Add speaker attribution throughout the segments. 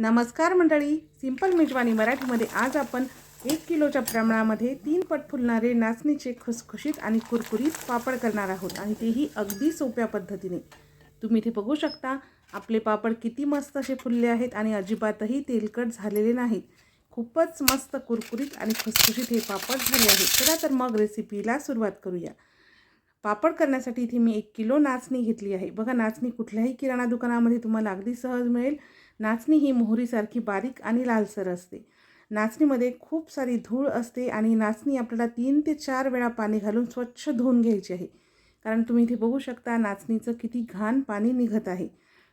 Speaker 1: नमस्कार मंडळी. सिंपल मेजवानी मराठीमध्ये आज आपण एक किलोच्या प्रमाणामध्ये तीन पट फुलणारे नाचणीचे खुसखुशीत आणि कुरकुरीत पापड करणार आहोत आणि तेही अगदी सोप्या पद्धतीने. तुम्ही इथे बघू शकता आपले पापड किती मस्त असे फुलले आहेत आणि अजिबातही तेलकट झालेले नाहीत. खूपच मस्त कुरकुरीत आणि खुसखुशीत हे पापड झाले आहेत. चला तर मग रेसिपीला सुरुवात करूया. पापड करण्यासाठी इथे मी एक किलो नाचणी घेतली आहे. बघा नाचणी कुठल्याही किराणा दुकानामध्ये तुम्हाला अगदी सहज मिळेल. नाचणी ही मोहरीसारखी बारीक आणि लालसर असते. नाचणीमध्ये खूप सारी धूळ असते आणि नाचणी आपल्याला तीन ते चार वेळा पाणी घालून स्वच्छ धुवून घ्यायची आहे. कारण तुम्ही इथे बघू शकता नाचणीचं किती घाण पाणी निघत आहे.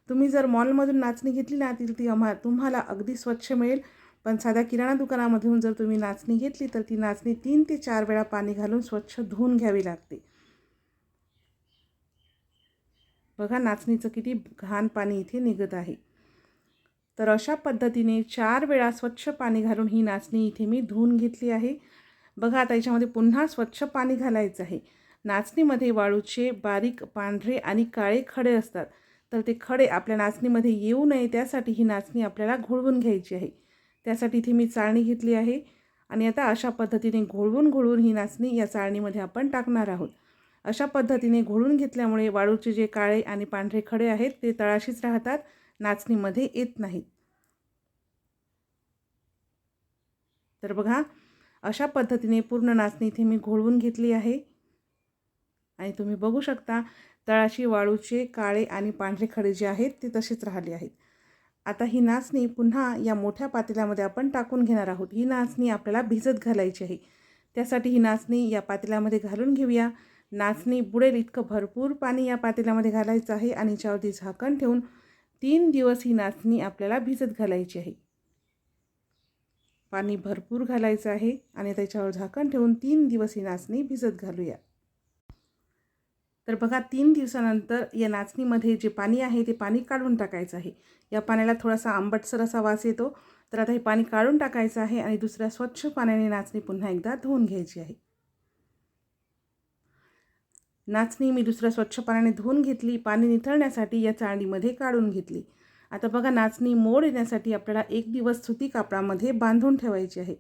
Speaker 1: तुम्ही जर मॉलमधून नाचणी घेतली ना ती ती आम्हा तुम्हाला अगदी स्वच्छ मिळेल. पण साध्या किराणा दुकानामधून जर तुम्ही नाचणी घेतली तर ती नाचणी तीन ते चार वेळा पाणी घालून स्वच्छ धुवून घ्यावी लागते. बघा नाचणीचं किती घाण पाणी इथे निघत आहे. तर अशा पद्धतीने चार वेळा स्वच्छ पाणी घालून ही नाचणी इथे मी धुवून घेतली आहे. बघा आता याच्यामध्ये पुन्हा स्वच्छ पाणी घालायचं आहे. नाचणीमध्ये वाळूचे बारीक पांढरे आणि काळे खडे असतात. तर ते खडे आपल्या नाचणीमध्ये येऊ नये त्यासाठी ही नाचणी आपल्याला घोळवून घ्यायची आहे. त्यासाठी इथे मी चाळणी घेतली आहे. आणि आता अशा पद्धतीने घोळवून घोळवून ही नाचणी या चाळणीमध्ये आपण टाकणार आहोत. अशा पद्धतीने घोळून घेतल्यामुळे वाळूचे जे काळे आणि पांढरे खडे आहेत ते तळाशीच राहतात. नाचणीमध्ये येत नाहीत तर बघा अशा पद्धतीने पूर्ण नाचणी इथे मी घोळवून घेतली आहे. आणि तुम्ही बघू शकता तळाशी वाळूचे काळे आणि पांढरे खडे जे आहेत ते तसेच राहिले आहेत. आता ही नाचणी पुन्हा या मोठ्या पातेल्यामध्ये आपण टाकून घेणार आहोत. ही नाचणी आपल्याला भिजत घालायची आहे. त्यासाठी ही नाचणी या पातेल्यामध्ये घालून घेऊया. नाचणी बुडेल इतकं भरपूर पाणी या पातेल्यामध्ये घालायचं आहे आणि याच्यावरती झाकण ठेवून तीन दिवस ही नाचणी आपल्याला भिजत घालायची आहे. पाणी भरपूर घालायचं आहे आणि त्याच्यावर झाकण ठेवून तीन दिवस ही नाचणी भिजत घालूया. तर बघा तीन दिवसानंतर या नाचणीमध्ये जे पाणी आहे ते पाणी काढून टाकायचं आहे. या पाण्याला थोडासा आंबटसर असा वास येतो. तर आता हे पाणी काढून टाकायचं आहे आणि दुसऱ्या स्वच्छ पाण्याने नाचणी पुन्हा एकदा धुवून घ्यायची आहे. नाचणी मी दुसऱ्या स्वच्छ पाण्याने धुवून घेतली पाणी निथळण्यासाठी या चाळणीमध्ये काढून घेतली. आता बघा नाचणी मोड येण्यासाठी आपल्याला एक दिवस सुती कापडामध्ये बांधून ठेवायची आहे.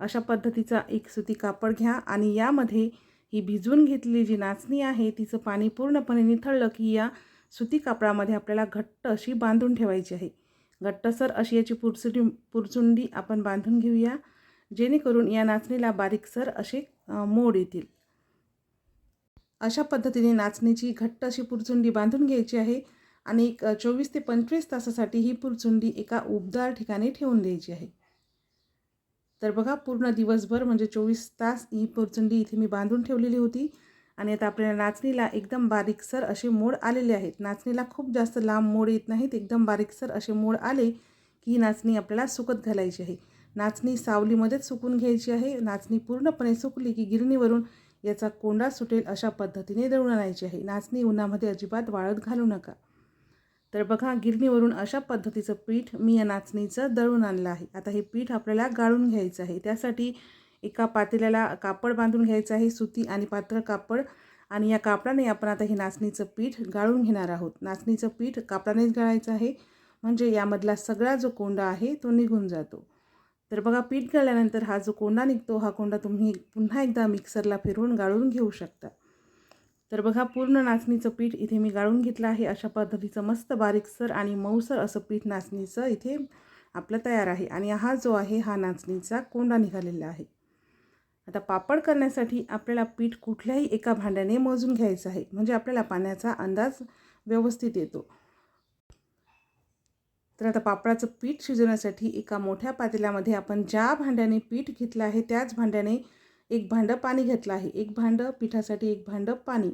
Speaker 1: अशा पद्धतीचा एक सुती कापड घ्या आणि यामध्ये ही भिजवून घेतलेली जी नाचणी आहे तिचं पाणी पूर्णपणे निथळलं की या सुती कापडामध्ये आपल्याला घट्ट अशी बांधून ठेवायची आहे. घट्टसर अशी याची पुरचुंडी पुरचुंडी आपण बांधून घेऊया. जेणेकरून या नाचणीला बारीकसर असे मोड येतील. अशा पद्धतीने नाचणीची घट्ट अशी पुरचुंडी बांधून घ्यायची आहे आणि एक चोवीस ते पंचवीस तासासाठी ही पुरचुंडी एका उबदार ठिकाणी ठेवून द्यायची आहे. तर बघा पूर्ण दिवसभर म्हणजे चोवीस तास ही पुरचुंडी इथे मी बांधून ठेवलेली होती आणि आता आपल्या नाचणीला एकदम बारीकसर असे मोड आलेले आहेत. नाचणीला खूप जास्त लांब मोड येत नाहीत एकदम बारीकसर असे मोड आले की ही नाचणी आपल्याला सुकत घालायची आहे. नाचणी सावलीमध्येच सुकून घ्यायची आहे. नाचणी पूर्णपणे सुकली की गिरणीवरून याचा कोंडा सुटेल अशा पद्धतीने दळून आणायची आहे. नाचणी उन्हामध्ये अजिबात वाळत घालू नका. तर बघा गिरणीवरून अशा पद्धतीचं पीठ मी या नाचणीचं दळून आणलं आहे. आता हे पीठ आपल्याला गाळून घ्यायचं आहे. त्यासाठी एका पातेल्याला कापड बांधून घ्यायचं आहे सुती आणि पातळ कापड. आणि या कापडाने आपण आता हे नाचणीचं पीठ गाळून घेणार आहोत. नाचणीचं पीठ कापडानेच गाळायचं आहे. म्हणजे यामधला सगळा जो कोंडा आहे तो निघून जातो. तर बघा पीठ गळल्यानंतर हा जो कोंडा निघतो हा कोंडा तुम्ही पुन्हा एकदा मिक्सरला फिरवून गाळून घेऊ शकता. तर बघा पूर्ण नाचणीचं पीठ इथे मी गाळून घेतलं आहे. अशा पद्धतीचं मस्त बारीकसर आणि मऊसर असं पीठ नाचणीचं इथे आपलं तयार आहे. आणि हा जो आहे हा नाचणीचा कोंडा निघालेला आहे. आता पापड करण्यासाठी आपल्याला पीठ कुठल्याही एका भांड्याने मोजून घ्यायचं आहे. म्हणजे आपल्याला पाण्याचा अंदाज व्यवस्थित येतो. तर आता पापडाचं पीठ शिजवण्यासाठी एका मोठ्या पातेल्यामध्ये आपण ज्या भांड्याने पीठ घेतलं आहे त्याच भांड्याने एक भांडं पाणी घेतलं आहे. एक भांडं पिठासाठी एक भांडं पाणी.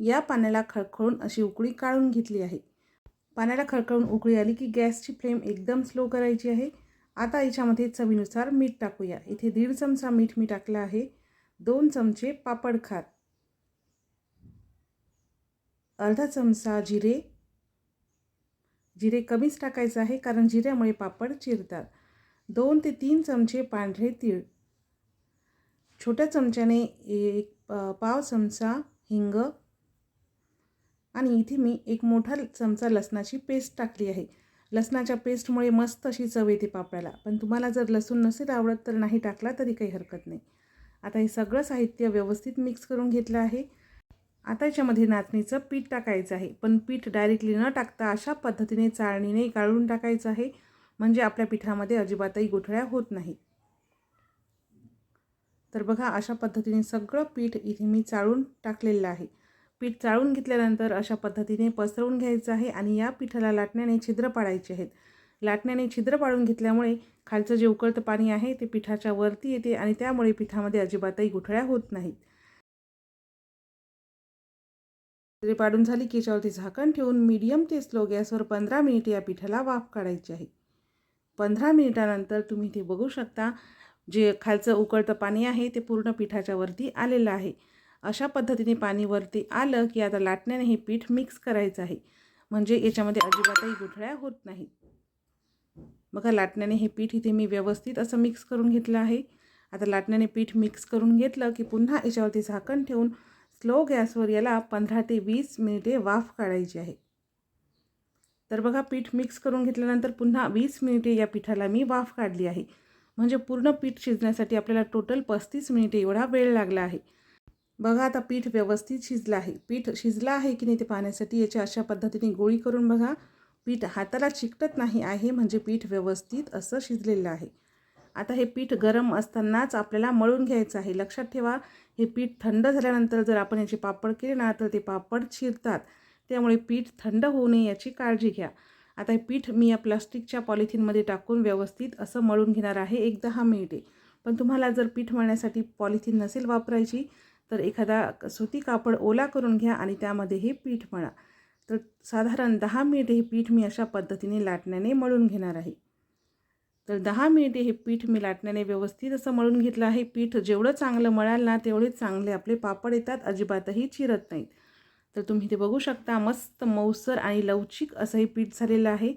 Speaker 1: या पाण्याला खळखळून अशी उकळी काढून घेतली आहे. पाण्याला खळखळून उकळी आली की गॅसची फ्लेम एकदम स्लो करायची आहे. आता याच्यामध्ये चवीनुसार मीठ टाकूया. इथे दीड चमचा मीठ मी टाकलं आहे. दोन चमचे पापड खात अर्धा चमचा जिरे. जिरे कमीच टाकायचं आहे कारण जिऱ्यामुळे पापड चिरतात. दोन ते तीन चमचे पांढरे तीळ. छोट्या चमच्याने एक पाव चमचा हिंग आणि इथे मी एक मोठा चमचा लसणाची पेस्ट टाकली आहे. लसणाच्या पेस्टमुळे मस्त अशी चव येते पापडाला. पण तुम्हाला जर लसूण नसेल आवडत तर नाही टाकला तरी काही हरकत नाही. आता हे सगळं साहित्य व्यवस्थित मिक्स करून घेतलं आहे. आता याच्यामध्ये नाचणीचं पीठ टाकायचं आहे. पण पीठ डायरेक्टली न टाकता अशा पद्धतीने चाळणीने गाळून टाकायचं आहे. म्हणजे आपल्या पिठामध्ये अजिबातही गोठळ्या होत नाही. तर बघा अशा पद्धतीने सगळं पीठ इथे मी चाळून टाकलेलं आहे. पीठ चाळून घेतल्यानंतर अशा पद्धतीने पसरवून घ्यायचं आहे आणि या पिठाला लाटण्याने छिद्र पाडायचे आहेत. लाटण्याने छिद्र पाडून घेतल्यामुळे खालचं जे उकळतं पाणी आहे ते पिठाच्या वरती येते आणि त्यामुळे पिठामध्ये अजिबातही गुठळ्या होत नाहीत. तरी पाडून झाली की याच्यावरती झाकण ठेवून मीडियम ते स्लो गॅसवर पंधरा मिनिट या पिठाला वाफ काढायची आहे. पंधरा मिनिटानंतर तुम्ही ते बघू शकता जे खालचं उकळतं पाणी आहे ते पूर्ण पिठाच्या वरती आलेलं आहे. अशा पद्धतीने पाणी वरती आलं की आता लाटण्याने हे पीठ मिक्स करायचं आहे. म्हणजे याच्यामध्ये अजिबातही गुठळ्या होत नाही बघा लाटण्याने हे पीठ इथे मी व्यवस्थित असं मिक्स करून घेतलं आहे. आता लाटण्याने पीठ मिक्स करून घेतलं की पुन्हा याच्यावरती झाकण ठेवून स्लो गॅसवर याला पंधरा ते वीस मिनिटे वाफ काढायची आहे. तर बघा पीठ मिक्स करून घेतल्यानंतर पुन्हा वीस मिनिटे या पिठाला मी वाफ काढली आहे. म्हणजे पूर्ण पीठ शिजण्यासाठी आपल्याला टोटल पस्तीस मिनिटे एवढा वेळ लागला आहे. बघा आता पीठ व्यवस्थित शिजलं आहे. पीठ शिजलं आहे की नाही ते पाहण्यासाठी याच्या अशा पद्धतीने गोळी करून बघा. पीठ हाताला चिकटत नाही आहे म्हणजे पीठ व्यवस्थित असं शिजलेलं आहे. आता हे पीठ गरम असतानाच आपल्याला मळून घ्यायचं आहे. लक्षात ठेवा हे पीठ थंड झाल्यानंतर जर आपण याचे पापड केले ना तर ते पापड चिरतात. त्यामुळे पीठ थंड होऊ नये याची काळजी घ्या. आता हे पीठ मी या प्लास्टिकच्या पॉलिथिनमध्ये टाकून व्यवस्थित असं मळून घेणार आहे एक दहा मिनिटे. पण तुम्हाला जर पीठ मळण्यासाठी पॉलिथिन नसेल वापरायची तर एखादा सुती कापड ओला करून घ्या आणि त्यामध्ये हे पीठ मळा. तर साधारण दहा मिनिटे हे पीठ मी अशा पद्धतीने लाटण्याने मळून घेणार आहे. तर दहा मिनिटे हे पीठ मी लाटण्याने व्यवस्थित असं मळून घेतलं आहे. पीठ जेवढं चांगलं मळाल ना तेवढेच चांगले आपले पापड येतात. अजिबातही चिरत नाहीत. तर तुम्ही ते बघू शकता मस्त मऊसर आणि लवचिक असं हे पीठ झालेलं आहे.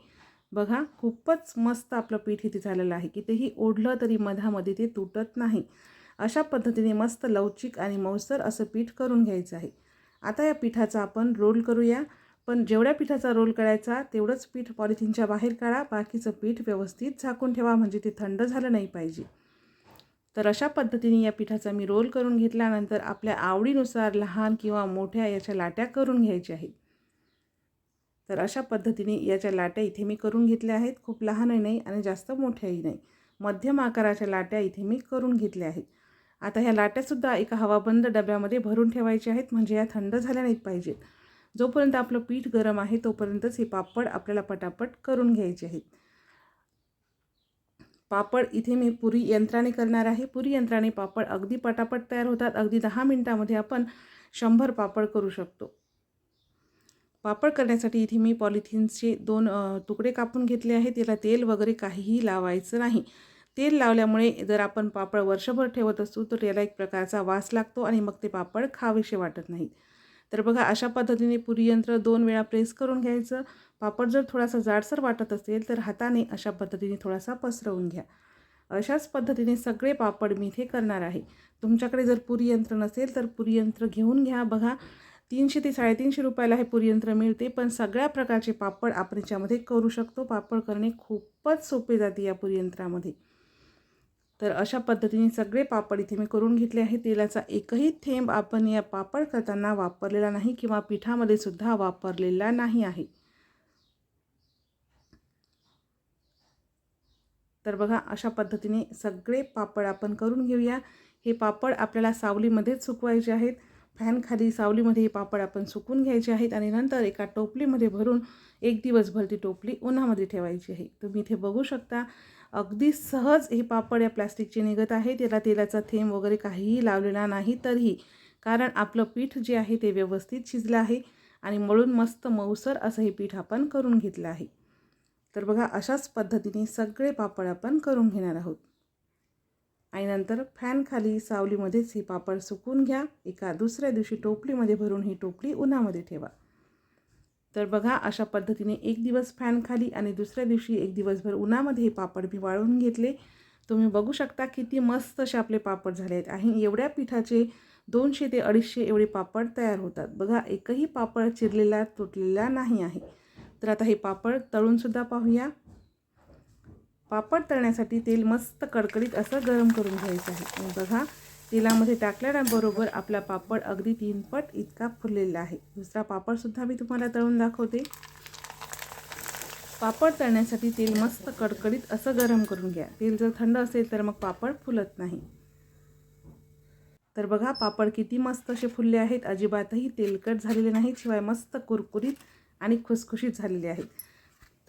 Speaker 1: बघा खूपच मस्त आपलं पीठ इथे झालेलं आहे. की तेही ओढलं तरी मधामध्ये ते तुटत नाही. अशा पद्धतीने मस्त लवचिक आणि मऊसर असं पीठ करून घ्यायचं आहे. आता या पिठाचा आपण रोल करूया. पण जेवढ्या पिठाचा रोल करायचा तेवढंच पीठ पॉलिथिनच्या बाहेर काढा बाकीचं पीठ व्यवस्थित झाकून ठेवा म्हणजे ते थंड झालं नाही पाहिजे. तर अशा पद्धतीने या पिठाचा मी रोल करून घेतल्यानंतर आपल्या आवडीनुसार लहान किंवा मोठ्या याच्या लाट्या करून घ्यायच्या आहेत. तर अशा पद्धतीने याच्या लाट्या इथे मी करून घेतल्या आहेत. खूप लहानही नाही आणि जास्त मोठ्याही नाही. मध्यम आकाराच्या लाट्या इथे मी करून घेतल्या आहेत. आता ह्या लाट्यासुद्धा एका हवाबंद डब्यामध्ये भरून ठेवायच्या आहेत म्हणजे या थंड झाल्या नाहीत पाहिजेत. जोपर्यंत आपलं पीठ गरम आहे तोपर्यंतच हे पापड आपल्याला पटापट करून घ्यायचे आहेत. पापड इथे मी पुरी यंत्राने करणार आहे. पुरी यंत्राने पापड अगदी पटापट तयार होतात. अगदी दहा मिनटामध्ये आपण शंभर पापड करू शकतो. पापड करण्यासाठी इथे मी पॉलिथिन्सचे दोन तुकडे कापून घेतले आहेत. त्याला तेल वगैरे काहीही लावायचं नाही. तेल लावल्यामुळे जर आपण पापड वर्षभर ठेवत असू तर याला एक प्रकारचा वास लागतो आणि मग ते पापड खावेसे वाटत नाहीत. तर बघा अशा पद्धतीने पुरी यंत्र दोन वेळा प्रेस करून घ्यायचं. पापड जर थोडासा जाडसर वाटत असेल तर हाताने अशा पद्धतीने थोडासा पसरवून घ्या. अशाच पद्धतीने सगळे पापड मी इथे करणार आहे. तुमच्याकडे जर पुरी यंत्र नसेल तर पुरी यंत्र घेऊन घ्या. बघा तीनशे ते साडेतीनशे रुपयाला हे पुरीयंत्र मिळते पण सगळ्या प्रकारचे पापड आपण याच्यामध्ये करू शकतो. पापड करणे खूपच सोपे जाते या पुरीयंत्रामध्ये तर अशा पद्धतीने सगळे पापड इथे मी करून घेतले आहे. तेलाचा एकही थेंब आपण या पापड करताना वापरलेला नाही किंवा पिठामध्ये सुद्धा वापरलेला नाही आहे. तर बघा अशा पद्धतीने सगळे पापड आपण करून घेऊया. हे पापड आपल्याला सावलीमध्येच सुकवायचे आहेत. फॅनखाली सावलीमध्ये हे पापड आपण सुकून घ्यायचे आहेत आणि नंतर एका टोपलीमध्ये भरून एक दिवसभर ती टोपली उन्हामध्ये ठेवायची आहे. तुम्ही इथे बघू शकता. अगदी सहज हे पापड या प्लॅस्टिकचे निघत आहे त्याला तेलाचा थेंब वगैरे काहीही लावलेला नाही तरीही. कारण आपलं पीठ जे आहे ते व्यवस्थित शिजलं आहे आणि मळून मस्त मऊसर असं हे पीठ आपण करून घेतलं आहे. तर बघा अशाच पद्धतीने सगळे पापड आपण करून घेणार आहोत. आणि नंतर फॅनखाली सावलीमध्येच हे पापड सुकून घ्या. एका दुसऱ्या दिवशी टोपलीमध्ये भरून ही टोपली उन्हामध्ये ठेवा. तर बघा अशा पद्धतीने एक दिवस फॅन खाली आणि दुसऱ्या दिवशी एक दिवसभर उन्हामध्ये हे पापड मी वाळून घेतले. तुम्ही बघू शकता किती मस्त असे आपले पापड झाले आहेत आणि एवढ्या पिठाचे दोनशे ते अडीचशे एवढे पापड तयार होतात. बघा एकही पापड चिरलेला तुटलेला नाही आहे. तर आता हे पापड तळूनसुद्धा पाहूया. पापड तळण्यासाठी तेल मस्त कडकडीत असं गरम करून घ्यायचं आहे. बघा तेलामध्ये टाकल्याबरोबर आपला पापड अगदी तीन पट इतका फुललेला आहे. दुसरा पापडसुद्धा मी तुम्हाला तळून दाखवते. पापड तळण्यासाठी तेल मस्त कडकडीत असं गरम करून घ्या. तेल जर थंड असेल तर मग पापड फुलत नाही. तर बघा पापड किती मस्त असे फुलले आहेत. अजिबातही तेलकट झालेले नाहीत शिवाय मस्त कुरकुरीत आणि खुसखुशीत झालेले आहेत.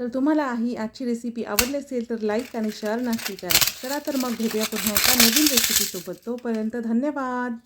Speaker 1: तर तुम्हाला ही आजची रेसिपी आवडली असेल तर लाईक आणि शेअर नक्की करा. चला तर मग भेटूया पुन्हा एका नवीन रेसिपीसोबत तोपर्यंत धन्यवाद.